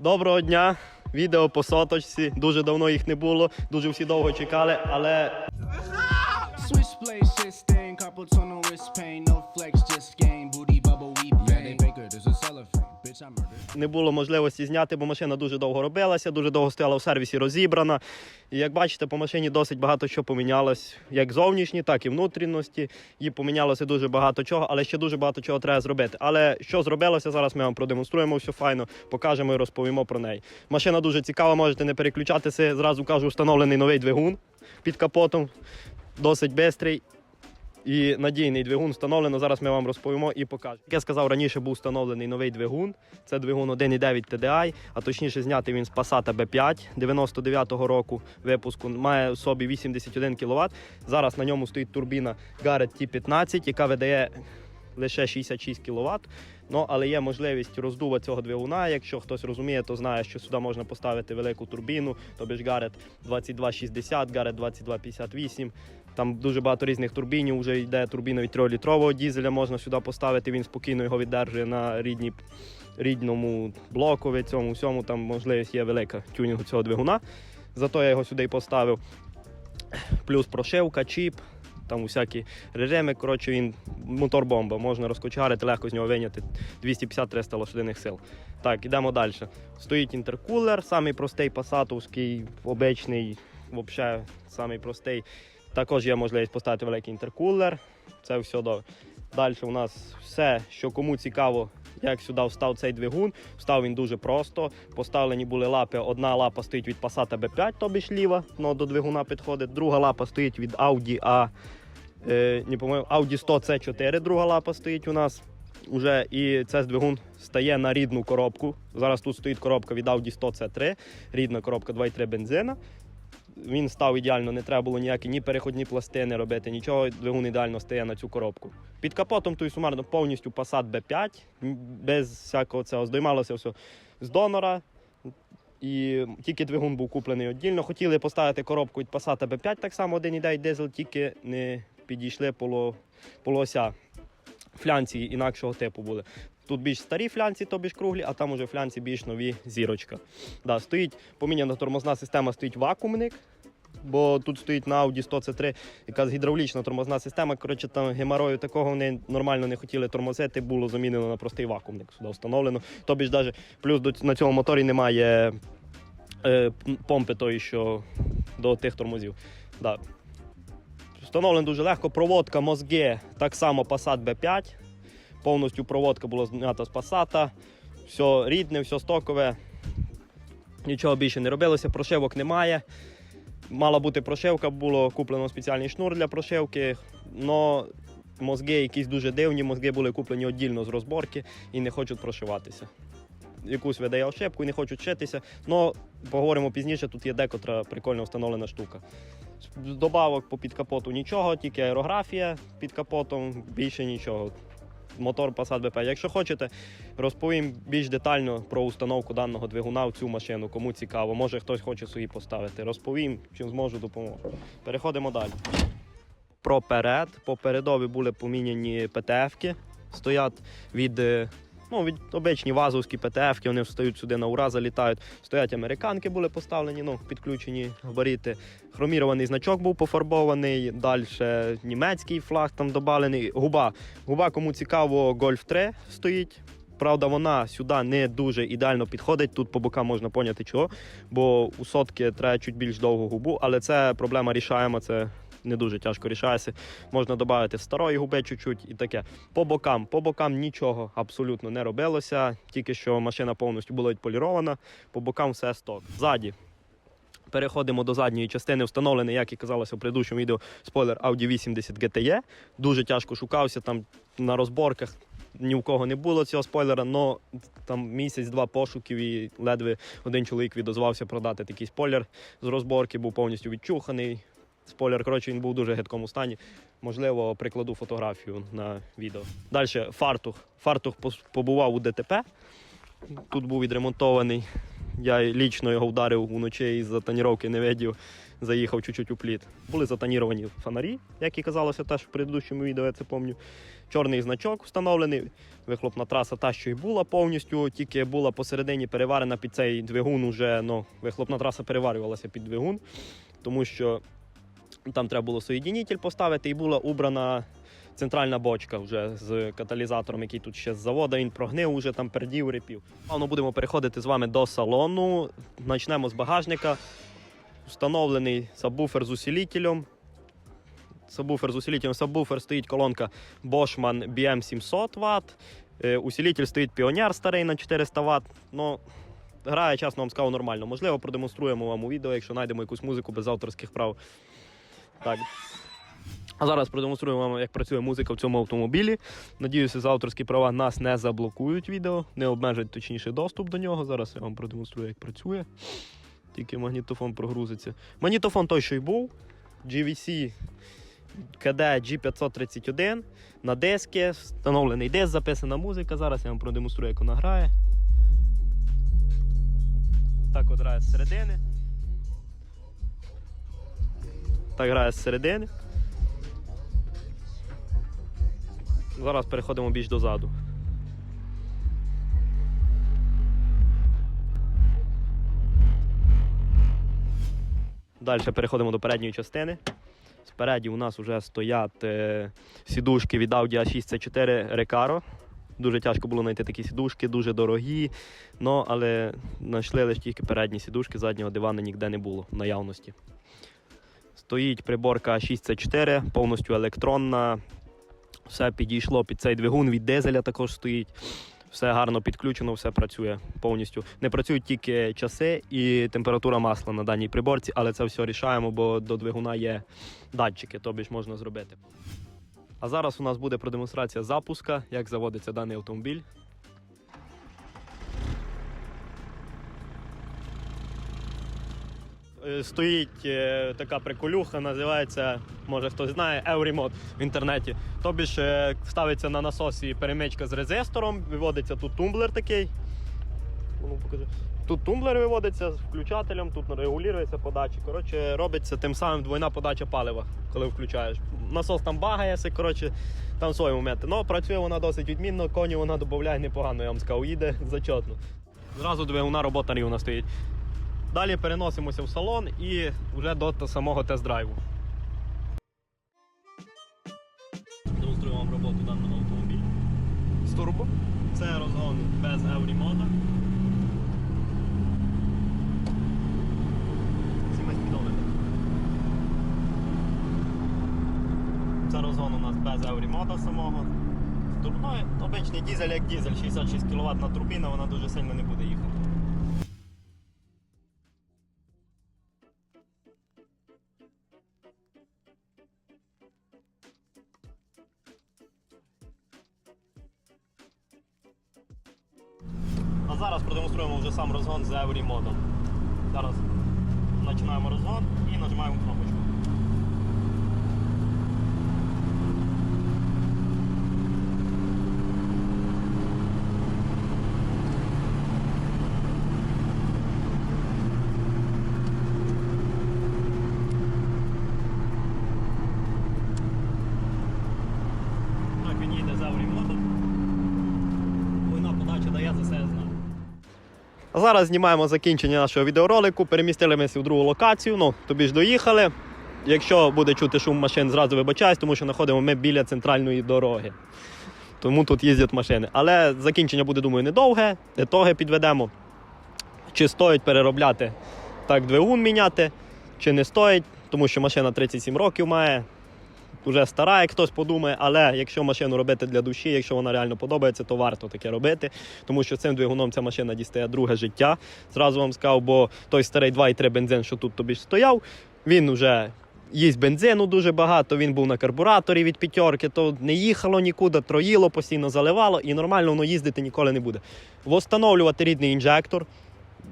Доброго дня! Відео по соточці. Дуже давно їх не було, дуже всі довго чекали, але не було можливості зняти, бо машина дуже довго робилася, дуже довго стояла в сервісі розібрана. І як бачите, по машині досить багато що помінялось, як зовнішні, так і внутрішності. Їй помінялося дуже багато чого, але ще дуже багато чого треба зробити. Але що зробилося, зараз ми вам продемонструємо все файно, покажемо і розповімо про неї. Машина дуже цікава, можете не переключатися. Зразу кажу, встановлений новий двигун під капотом, досить швидкий. І надійний двигун встановлено. Зараз ми вам розповімо і покажемо. Як я сказав, раніше був встановлений новий двигун. Це двигун 1.9 TDI, а точніше зняти він з Passat B5 99-го року випуску. Має в собі 81 кВт. Зараз на ньому стоїть турбіна Garrett T15, яка видає лише 66 кВт. Ну, але є можливість роздува цього двигуна. Якщо хтось розуміє, то знає, що сюди можна поставити велику турбіну, тобі ж Garrett 2260, Garrett 2258. Там дуже багато різних турбінів. Вже йде турбіна від 3-літрового дізеля, можна сюди поставити. Він спокійно його віддержує на рідній, рідному блокові. Цьому всьому там можливість є велика тюнінгу цього двигуна. Зато я його сюди і поставив. Плюс прошивка, чіп, там усякі режими. Коротше, він мотор-бомба. Можна розкочарити, легко з нього виняти 250-300 лошадиних сил. Так, ідемо далі. Стоїть інтеркулер, самий простий пасатовський, обичний, взагалі самий простий. Також є можливість поставити великий інтеркулер. Це все добре. Далі у нас все, що кому цікаво, як сюди встав цей двигун. Встав він дуже просто. Поставлені були лапи. Одна лапа стоїть від Passat B5, тобі ж ліва, ну, до двигуна підходить. Друга лапа стоїть від Audi A, е, не помилю, Audi 100 C4, друга лапа стоїть у нас. Уже і цей двигун стає на рідну коробку. Зараз тут стоїть коробка від Audi 100 C3, рідна коробка 2.3 бензина. Він став ідеально, не треба було ніякі ні переходні пластини робити, нічого. Двигун ідеально стає на цю коробку. Під капотом то й сумарно повністю Passat B5, без всякого цього. Здоймалося все з донора. І тільки двигун був куплений віддільно. Хотіли поставити коробку від Passat B5, так само 1.9 дизель, тільки не підійшли поло, полося. Флянці інакшого типу були. Тут більш старі флянці, тобі ж круглі, а там уже флянці більш нові зірочка. Да, стоїть поміняна тормозна система, стоїть вакуумник, бо тут стоїть на Audi 100 c 3 якась гідравлічна тормозна система. Коротше, там геморою такого вони нормально не хотіли тормозити, було замінено на простий вакуумник сюди встановлено. Тобі ж навіть плюс на цьому моторі немає е, помпи тої, що до тих тормозів. Да. Встановлено дуже легко. Проводка мозги, так само Passat B5. Повністю проводка була знята з Passat. Все рідне, все стокове. Нічого більше не робилося, прошивок немає. Мала бути прошивка, було куплено спеціальний шнур для прошивки. але мозги якісь дуже дивні, мозги були куплені віддільно з розборки і не хочуть прошиватися. Якусь видає ошибку і не хочуть вчитися. Ну, поговоримо пізніше, тут є декотра прикольно встановлена штука. З добавок по підкапоту нічого, тільки аерографія під капотом, більше нічого. Мотор Passat BP. Якщо хочете, розповім більш детально про установку даного двигуна в цю машину. Кому цікаво, може хтось хоче собі поставити. Розповім, чим зможу, допоможу. Переходимо далі. Проперед. Попередові були поміняні ПТФ-ки. Стоять від. Ну, від обичні вазовські ПТФ-ки, вони встають сюди на ура, залітають. Стоять американки, були поставлені, ну, підключені габарити. Хромірований значок був пофарбований. Далі німецький флаг там добавлений. Губа. Губа, кому цікаво, Golf 3 стоїть. Правда, вона сюди не дуже ідеально підходить. Тут по бокам можна поняти чого, бо у сотки треба чуть більш довгу губу, але це проблема рішаємо. Це не дуже тяжко рішається. Можна додати старої губи чуть-чуть і таке. По бокам, по бокам нічого абсолютно не робилося, тільки що машина повністю була відполірована, по бокам все сток. Ззаді. Переходимо до задньої частини. Встановлений, як і казалося в предыдущому відео, спойлер Audi 80 GTE. Дуже тяжко шукався там на розборках. Ні в кого не було цього спойлера, але там місяць-два пошуків і ледве один чоловік відозвався продати такий спойлер з розборки, був повністю відчуханий. Спойлер, коротше, він був в дуже гидкому стані. Можливо, прикладу фотографію на відео. Далі фартух. Фартух побував у ДТП. Тут був відремонтований. Я лічно його вдарив уночі із-за тоніровки не видів, заїхав чуть-чуть у пліт. Були затоніровані фонарі, як і казалося теж в предыдущому відео, я це пам'ятаю. Чорний значок встановлений, вихлопна траса та, що й була повністю, тільки була посередині переварена під цей двигун. Уже ну, вихлопна траса переварювалася під двигун, тому що там треба було соєдінитель поставити, і була убрана центральна бочка вже з каталізатором, який тут ще з заводу. Він прогнив, уже там пердів, репів. Плавно будемо переходити з вами до салону. Почнемо з багажника. Встановлений сабвуфер з усилителем. Сабвуфер з усилителем. Сабвуфер стоїть колонка Boschmann BM 700 Вт. Е, Усилитель стоїть Pioneer старий на 400 Вт. Ну, грає, чесно вам скажу, нормально. Можливо, продемонструємо вам у відео, якщо знайдемо якусь музику без авторських прав. Так. А зараз продемонструємо вам, як працює музика в цьому автомобілі. Надіюся, за авторські права нас не заблокують відео, не обмежать точніше доступ до нього. Зараз я вам продемонструю, як працює. Тільки магнітофон прогрузиться. Магнітофон той, що й був. GVC KD G531 на диски, встановлений диск, записана музика. Зараз я вам продемонструю, як вона грає. Так от грає з середини. Так грає з середини. Зараз переходимо більш дозаду. Далі переходимо до передньої частини. Спереді у нас вже стоять е, сідушки від Audi a 6 c 4 Recaro. Дуже тяжко було знайти такі сідушки, дуже дорогі. Ну, але знайшли лише тільки передні сідушки, заднього дивана ніде не було в наявності. Стоїть приборка 6 c 4 повністю електронна. Все підійшло під цей двигун від дизеля також стоїть. Все гарно підключено, все працює повністю. Не працюють тільки часи і температура масла на даній приборці, але це все рішаємо, бо до двигуна є датчики, тобі ж можна зробити. А зараз у нас буде продемонстрація запуска, як заводиться даний автомобіль. Стоїть е, така приколюха, називається, може хтось знає, Eurimod в інтернеті. Тобі ж е, ставиться на насосі перемичка з резистором, виводиться тут тумблер такий. Ну, покажи. Тут тумблер виводиться з включателем, тут регулюється подача. Коротше, робиться тим самим двойна подача палива, коли включаєш. Насос там багається, коротше, там свої моменти. Ну, працює вона досить відмінно, коні вона додає непогано, я вам сказав, їде зачетно. Зразу двигуна робота рівна стоїть. Далі переносимося в салон і вже до самого тест-драйву. Демонструю вам роботу даного автомобіля. З турбо. Це розгон без еврімода. Це розгон у нас без еврімода самого. Турбиною обичний дізель як дізель, 66 кВт турбіна, вона дуже сильно не буде їхати. Зараз продемонструємо вже сам розгон з Еврімодом. Зараз починаємо розгон і нажимаємо кнопочку. Так, він їде з Еврімодом. Вона подача дає за себе знати. А зараз знімаємо закінчення нашого відеоролику. Перемістили ми в другу локацію. Ну, тобі ж доїхали. Якщо буде чути шум машин, зразу вибачаюсь, тому що знаходимо ми біля центральної дороги. Тому тут їздять машини. Але закінчення буде, думаю, недовге. Ітоги підведемо. Чи стоїть переробляти так двигун міняти, чи не стоїть, тому що машина 37 років має. Уже стара, як хтось подумає, але якщо машину робити для душі, якщо вона реально подобається, то варто таке робити. Тому що цим двигуном ця машина дістає друге життя. Зразу вам сказав, бо той старий 2,3 бензин, що тут тобі стояв, він вже їсть бензину дуже багато. Він був на карбураторі від п'ятерки, то не їхало нікуди, троїло, постійно заливало, і нормально воно їздити ніколи не буде. Встановлювати рідний інжектор.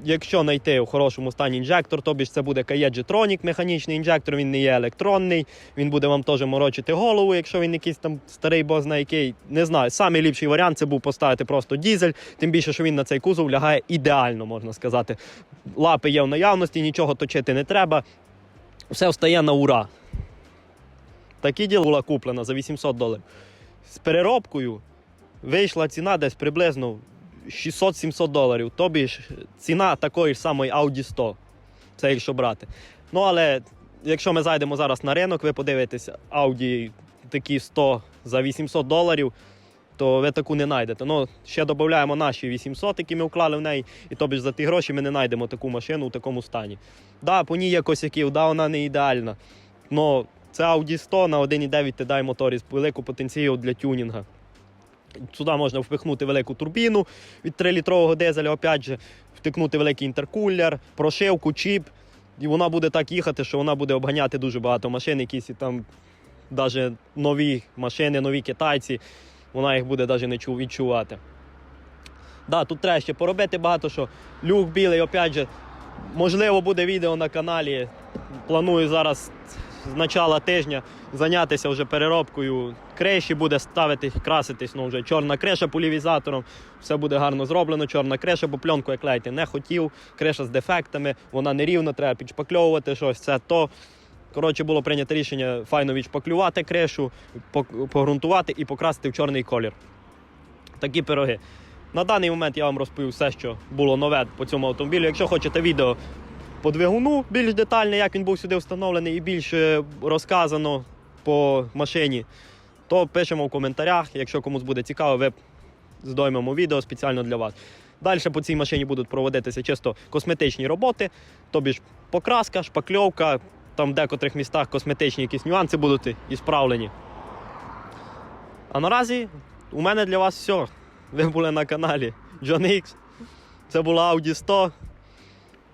Якщо знайти в хорошому стані інжектор, тобі ж це буде KE Jetronic механічний інжектор, він не є електронний, він буде вам теж морочити голову, якщо він якийсь там старий бог знає який. Не знаю. Самий ліпший варіант це був поставити просто дізель, тим більше, що він на цей кузов лягає ідеально, можна сказати. Лапи є в наявності, нічого точити не треба. Все встає на ура. Такі діла була куплена за 800 доларів. З переробкою вийшла ціна десь приблизно 600-700 доларів. Тобі ж ціна такої ж самої Audi 100. Це якщо брати. Ну, але якщо ми зайдемо зараз на ринок, ви подивитеся Audi такі 100 за 800 доларів, то ви таку не знайдете. Ну, ще додаємо наші 800, які ми вклали в неї, і тобі ж за ті гроші ми не знайдемо таку машину у такому стані. Да, по ній є косяків, да, вона не ідеальна. Но це Audi 100 на 1,9 TDI мотор із велику потенцію для тюнінга. Сюди можна впихнути велику турбіну від 3-літрового дизеля, опять же, втикнути великий інтеркулер, прошивку, чіп. І вона буде так їхати, що вона буде обганяти дуже багато машин, якісь там навіть нові машини, нові китайці, вона їх буде навіть не відчувати. Да, тут треба ще поробити багато що. Люк білий, опять же, можливо, буде відео на каналі. Планую зараз з начала тижня зайнятися вже переробкою криші, буде ставити, краситись, ну вже чорна криша полівізатором. Все буде гарно зроблено, чорна криша, бо пленку я клеїти не хотів. Криша з дефектами, вона нерівна, треба підшпакльовувати щось. Це то. Коротше, було прийнято рішення файно відшпаклювати кришу, погрунтувати і покрасити в чорний колір. Такі пироги. На даний момент я вам розповів все, що було нове по цьому автомобілю. Якщо хочете відео по двигуну більш детальне, як він був сюди встановлений, і більш е, розказано по машині, то пишемо в коментарях. Якщо комусь буде цікаво, ви здоймемо відео спеціально для вас. Далі по цій машині будуть проводитися чисто косметичні роботи, тобі ж покраска, шпакльовка, там в декотрих містах косметичні якісь нюанси будуть ісправлені. А наразі у мене для вас все. Ви були на каналі John X. Це була Audi 100.